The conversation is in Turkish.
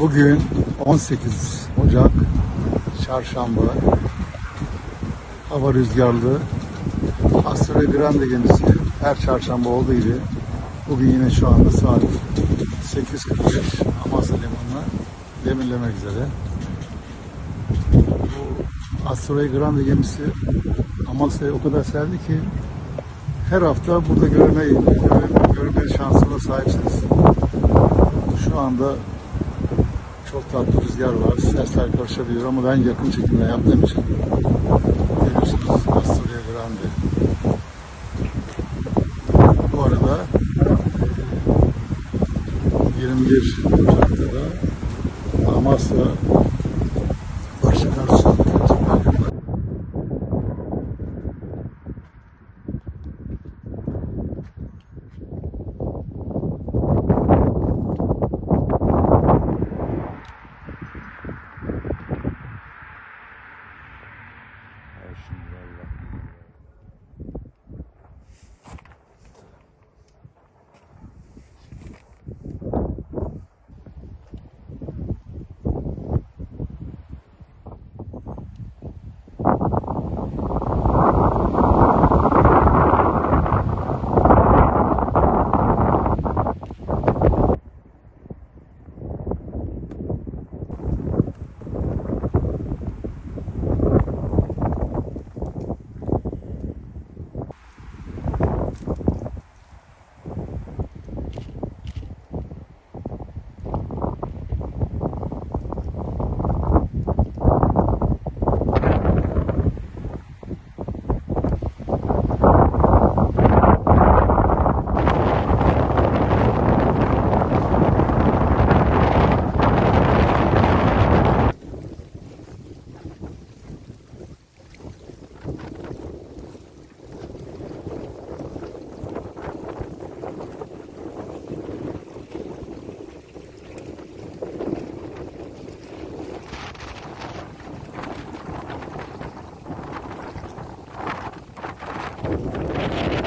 Bugün 18 Ocak Çarşamba hava rüzgarlı Astra Grande gemisi her çarşamba olduğu gibi bugün yine şu anda saat 8.45 Amasya Limanı'na demirlemek üzere. Bu Astra Grande gemisi Amasya'yı o kadar sevdi ki her hafta burada görme, görme, görme şansına sahipsiniz. Şu anda çok tatlı rüzgar var. Sesler karışabilir ama ben yakın çekimle yaptığım için görüyorsunuz Astoria Grande. Bu arada 21 Ocak'ta da Amasya ハハハハ!